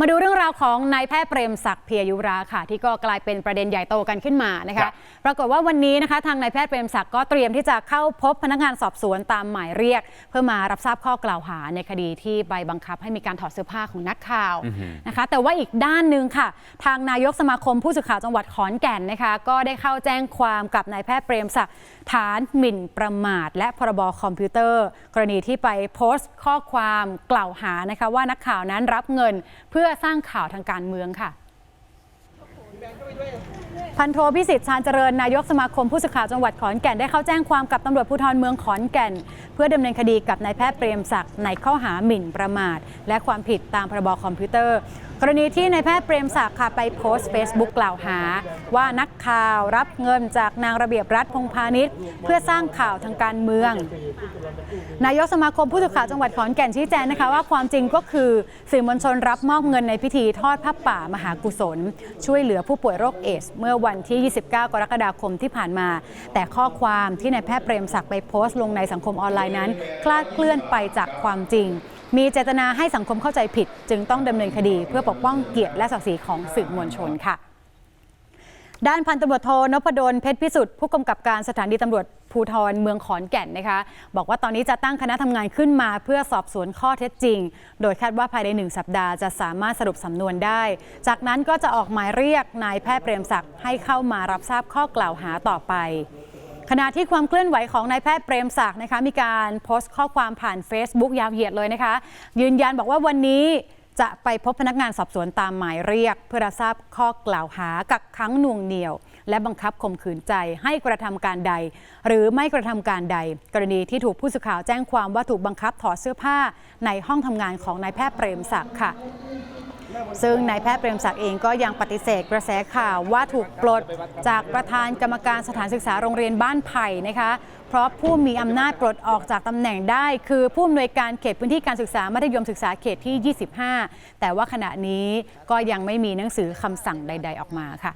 มาดูเรื่องราวของนายแพทย์เปรมศักดิ์เพียยุราค่ะ ที่ก็กลายเป็นประเด็นใหญ่โตกันขึ้นมานะครัคะบปรากฏว่าวันนี้นะคะทางนายแพทย์เปรมศักดิ์ก็เตรียมที่จะเข้าพบพนักงานสอบสวนตามหมายเรียก เพื่อมารับทราบข้อกล่าวหาในคดีที่ไปบังคับให้มีการถอดเสื้อผ้าของนักข่าวนะคะแต่ว่าอีกด้านหนึ่งค่ะ ทางนายกสมาคมผู้สื่อข่าวจังหวัดขอนแก่นนะคะก็ได้เข้าแจ้งความกับนายแพทย์เปรมศักดิ์ฐานหมิ่นประมาท และพรบคอมพิวเตอร์ กรณีที่ไปโพสต์ข้อความกล่าวหานะคะว่านักข่าวนั้นรับเงินเพื่อื่อสร้างข่าวทางการเมืองค่ะพันโทพิสิทธิ์ชาญเจริญนายกสมาคมผู้สื่อข่าวจังหวัดขอนแก่นได้เข้าแจ้งความกับตำรวจภูธรเมืองขอนแก่น เพื่อดำเนินคดีกับนายแพทย์เปรมศักดิ์ในข้อหาหมิ่นประมาท และความผิดตามพรบคอมพิวเตอร์กรณีที่นายแพทย์เปรมศักดิ์ค่ะไปโพสต์ Facebook กล่าวหา ว่านักข่าวรับเงินจากนางระเบียบรัฐพงพาณิชย์ เพื่อสร้างข่าวทางการเมือง นายกสมาคมผู้สื่อข่าวจังหวัดขอนแก่นชี้แจงนะคะว่าความจริงก็คือสื่อมวลชนรับมอบเงินในพิธีทอดผ้าป่ามหากุศล ช่วยเหลือผู้ป่วยโรคเอส เมื่อวันที่ 29 กรกฎาคมที่ผ่านมา แต่ข้อความที่นายแพทย์เปรมศักดิ์ไปโพสต์ลงในสังคมออนไลน์นั้น คลาดเคลื่อนไปจากความจริง มีเจตนาให้สังคมเข้าใจผิด จึงต้องดำเนินคดี เพื่อปกป้องเกียรติและศักดิ์ศรีของสื่อมวลชนค่ะด้านพันตำรวจโทนพดลเพชรพิสุทธิ์ผู้กำกับการสถานีตำรวจภูธรเมืองขอนแก่นนะคะ บอกว่าตอนนี้จะตั้งคณะทำงานขึ้นมาเพื่อสอบสวนข้อเท็จจริง โดยคาดว่าภายในหนึ่งสัปดาห์จะสามารถสรุปสำนวนได้ จากนั้นก็จะออกหมายเรียกนายแพทย์เปรมศักดิ์ให้เข้ามารับทราบข้อกล่าวหาต่อไป ขณะที่ความเคลื่อนไหวของนายแพทย์เปรมศักดิ์นะคะมีการโพสต์ข้อความผ่าน Facebook ยาวเหยียดเลยนะคะ ยืนยันบอกว่าวันนี้จะไปพบพนักงานสอบสวนตามหมายเรียก เพื่อรับทราบข้อกล่าวหากักขังหน่วงเหนี่ยว และบังคับข่มขืนใจให้กระทำการใด หรือไม่กระทำการใด กรณีที่ถูกผู้สื่อข่าวแจ้งความว่าถูกบังคับถอดเสื้อผ้าในห้องทำงานของนายแพทย์เปรมศักดิ์ค่ะ ซึ่งนายแพทย์เปรมศักดิ์เองก็ยังปฏิเสธกระแสข่าวว่าถูกปลดจากประธานกรรมการสถานศึกษาโรงเรียนบ้านไผ่นะคะ เพราะผู้มีอำนาจปลดออกจากตำแหน่งได้ คือผู้อำนวยการเขตพื้นที่การศึกษามัธยมศึกษาเขตที่ 25 แต่ว่าขณะนี้ก็ยังไม่มีหนังสือคำสั่งใด ๆ ออกมาค่ะ